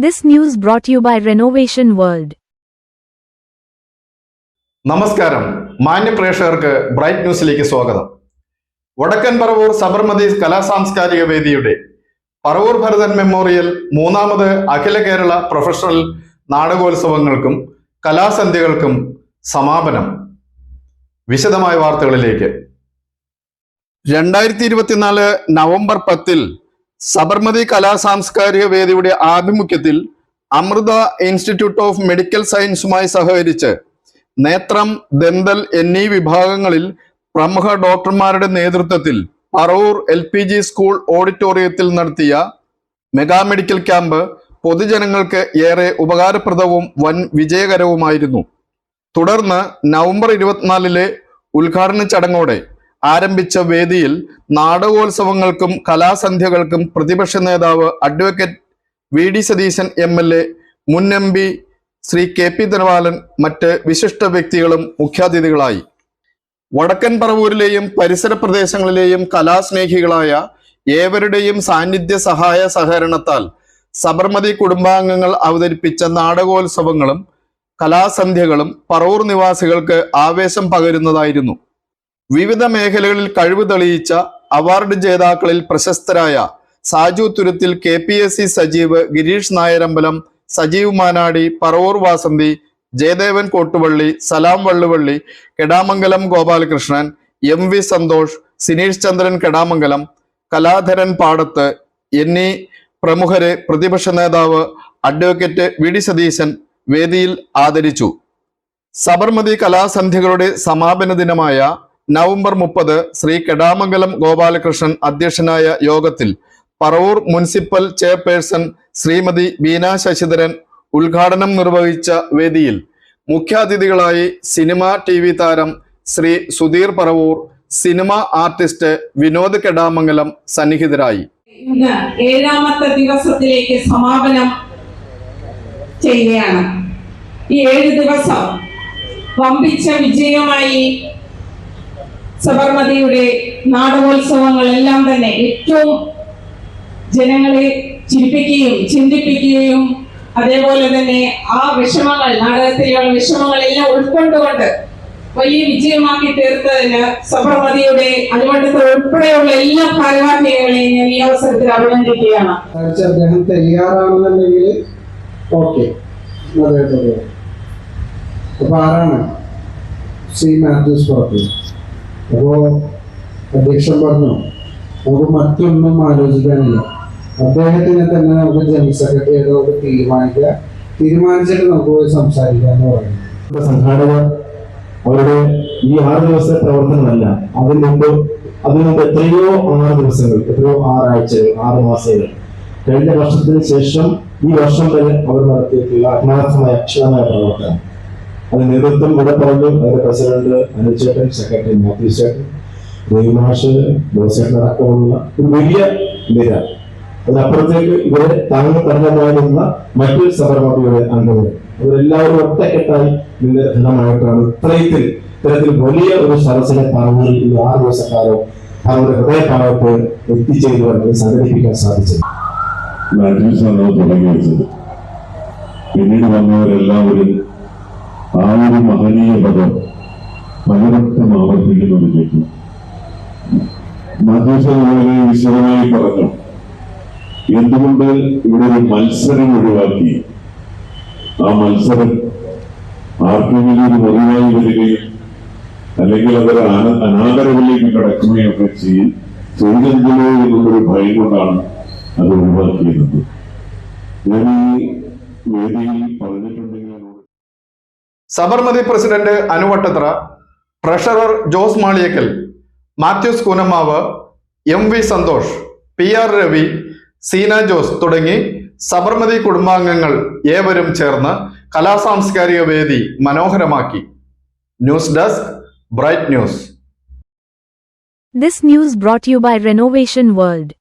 This news brought you by Renovation World. നമസ്കാരം. മാന്യ പ്രേക്ഷകർക്ക് ബ്രൈറ്റ് ന്യൂസിലേക്ക് സ്വാഗതം. വടക്കൻ പറവൂർ സബർമതി കലാസാംസ്കാരിക വേദിയുടെ പറവൂർ ഭരതൻ മെമ്മോറിയൽ മൂന്നാമത് അഖില കേരള പ്രൊഫഷണൽ നാടകോത്സവങ്ങൾക്കും കലാസന്ധ്യകൾക്കും സമാപനം. വിശദമായ വാർത്തകളിലേക്ക്. രണ്ടായിരത്തി ഇരുപത്തിനാല് നവംബർ പത്തിൽ സബർമതി കലാ സാംസ്കാരിക വേദിയുടെ ആഭിമുഖ്യത്തിൽ അമൃത ഇൻസ്റ്റിറ്റ്യൂട്ട് ഓഫ് മെഡിക്കൽ സയൻസുമായി സഹകരിച്ച് നേത്രം ദന്തൽ എന്നീ വിഭാഗങ്ങളിൽ പ്രമുഖ ഡോക്ടർമാരുടെ നേതൃത്വത്തിൽ Paravur L P G school ഓഡിറ്റോറിയത്തിൽ നടത്തിയ മെഗാ മെഡിക്കൽ ക്യാമ്പ് പൊതുജനങ്ങൾക്ക് ഏറെ ഉപകാരപ്രദവും വൻ വിജയകരവുമായിരുന്നു. തുടർന്ന് നവംബർ ഇരുപത്തിനാലിലെ ഉദ്ഘാടന ചടങ്ങോടെ ആരംഭിച്ച വേദിയിൽ നാടകോത്സവങ്ങൾക്കും കലാസന്ധ്യകൾക്കും പ്രതിപക്ഷ നേതാവ് advocate V D Satheesan M L A മുൻ M P Shri K P Dhanapalan മറ്റ് വിശിഷ്ട വ്യക്തികളും മുഖ്യാതിഥികളായി. വടക്കൻ പറവൂരിലെയും പരിസര പ്രദേശങ്ങളിലെയും കലാസ്നേഹികളായ ഏവരുടെയും സാന്നിധ്യ സഹായ സഹകരണത്താൽ സബർമതി കുടുംബാംഗങ്ങൾ അവതരിപ്പിച്ച നാടകോത്സവങ്ങളും കലാസന്ധ്യകളും പറവൂർ നിവാസികൾക്ക് ആവേശം പകരുന്നതായിരുന്നു. വിവിധ മേഖലകളിൽ കഴിവ് തെളിയിച്ച അവാർഡ് ജേതാക്കളിൽ പ്രശസ്തരായ Saju Thuruthil K P S C Sajeev Gireesh Nayarambalam Sajeev Manadi Paravur Vasanthi Jayadevan Kottuvally Salam Valluvally Kedamangalam Gopalakrishnan M V Santhosh Sineesh Chandran Kedamangalam Kaladharan Padathu എന്നീ പ്രമുഖരെ പ്രതിപക്ഷ നേതാവ് അഡ്വക്കേറ്റ് വി ഡി സതീശൻ വേദിയിൽ ആദരിച്ചു. സബർമതി കലാസന്ധ്യകളുടെ സമാപന ദിനമായ November മുപ്പത് ശ്രീ കെടാമംഗലം ഗോപാലകൃഷ്ണൻ അധ്യക്ഷനായ യോഗത്തിൽ പറവൂർ മുനിസിപ്പൽ ചെയർപേഴ്സൺ ശ്രീമതി ബീന ശശിധരൻ ഉദ്ഘാടനം നിർവഹിച്ച വേദിയിൽ മുഖ്യാതിഥികളായി സിനിമ ടി വി താരം ശ്രീ സുധീർ പറവൂർ സിനിമ ആർട്ടിസ്റ്റ് വിനോദ് കെടാമംഗലം സന്നിഹിതരായി. ഏഴാമത്തെ ദിവസത്തിലേക്ക് സമാപനം ചെയ്യുകയാണ്. ഈ ഏഴ് ദിവസം വമ്പിച്ച വിജയമായി സബർമതിയുടെ നാടകോത്സവങ്ങളെല്ലാം തന്നെ ഏറ്റവും ജനങ്ങളെ ചിരിപ്പിക്കുകയും ചിന്തിപ്പിക്കുകയും അതേപോലെ തന്നെ ആ വിഷമങ്ങൾ നാടകത്തിലുള്ള വിഷമങ്ങളെല്ലാം ഉൾക്കൊണ്ടുകൊണ്ട് വലിയ വിജയമാക്കി തീർത്തതിന് സബർമതിയുടെ അനുബന്ധത്തിൽ ഉൾപ്പെടെയുള്ള എല്ലാ ഭാരവാഹികളെയും ഞാൻ ഈ അവസരത്തിൽ അഭിനന്ദിക്കുകയാണ്. അദ്ദേഹം തയ്യാറാണെന്നുണ്ടെങ്കിൽ ഓക്കെ. അപ്പൊ ആരാണ്? ശ്രീ മാത്യൂസ് അപ്പോ അധ്യക്ഷൻ പറഞ്ഞു. നമുക്ക് മറ്റൊന്നും ആലോചിക്കാനില്ല. അദ്ദേഹത്തിനെ തന്നെ നമുക്ക് ജനറൽ സെക്രട്ടറി നമുക്ക് തീരുമാനിക്കാം. തീരുമാനിച്ചിട്ട് നമുക്ക് പോയി സംസാരിക്കാന്ന് പറയുന്നു. സംഘാടകർ അവരുടെ ഈ ആറ് ദിവസത്തെ പ്രവർത്തനമല്ല. അതിന് മുമ്പ് അതിന് മുമ്പ് എത്രയോ ആറ് ദിവസങ്ങൾ എത്രയോ ആറാഴ്ചകൾ ആറ് മാസങ്ങൾ. കഴിഞ്ഞ വർഷത്തിന് ശേഷം ഈ വർഷം വരെ അവർ നടത്തിയിട്ടുള്ള ആത്മാർത്ഥമായ അക്ഷരമായ പ്രവർത്തനം. അത് നേതൃത്വം ഇവിടെ പറഞ്ഞു. അതിന്റെ പ്രസിഡന്റ് അനുചേട്ടൻ സെക്രട്ടറി മാത്യു ചേട്ടൻ ദേവിമാഷ് ബോസേട്ടൻ അടക്കമുള്ള ഒരു വലിയ നിര അതിനപ്പുറത്തേക്ക് ഇവരെ താങ്ങി തടഞ്ഞതായിരുന്ന മറ്റൊരു മറ്റു സബർമതിയുടെ അംഗങ്ങൾ അവരെല്ലാവരും ഒറ്റക്കെട്ടായി നിന്ന് ഘനമായിട്ടാണ് ഇത്രയത്തിൽ ഇത്തരത്തിൽ വലിയ ഒരു സദസ്സിനെ പറവൂരിൽ ഈ ആറ് ദിവസക്കാലം അവരുടെ ഹൃദയഭാഗത്ത് എത്തിച്ചേരുവാൻ സംഘടിപ്പിക്കാൻ സാധിച്ചത്. തുടങ്ങി വെച്ചത് പിന്നീട് വന്നവരെല്ലാവരും ആ ഒരു മഹനീയ പദം പലവട്ടം ആവർത്തിക്കുന്നത് കേട്ടു മാത്യൂസ് വളരെ വിശദമായി പറഞ്ഞു എന്തുകൊണ്ട് ഇവിടെ ഒരു മത്സരം ഒഴിവാക്കി? ആ മത്സരം ആർക്കെങ്കിലും ഒരു മുറിവായി വരികയും അല്ലെങ്കിൽ അവർ അന- അനാദരവിലേക്ക് കടക്കുകയും ഒക്കെ ചെയ്യും ചെയ്തെങ്കിലോ എന്നുള്ളൊരു ഭയം കൊണ്ടാണ് അത് ഒഴിവാക്കിയിരുന്നത്. ഞാൻ ഈ വേദിയിൽ പറഞ്ഞിട്ടുണ്ടെങ്കിൽ എന്നോട് Sabarmati president അനുവട്ടത്ര treasurer Jose Maliyakkal Mathews Koonammavu M V Santhosh P R Ravi Seena Jose തുടങ്ങി സബർമതി കുടുംബാംഗങ്ങൾ ഏവരും ചേർന്ന് കലാസാംസ്കാരിക വേദി മനോഹരമാക്കി news desk Bright News this news brought you by Renovation World.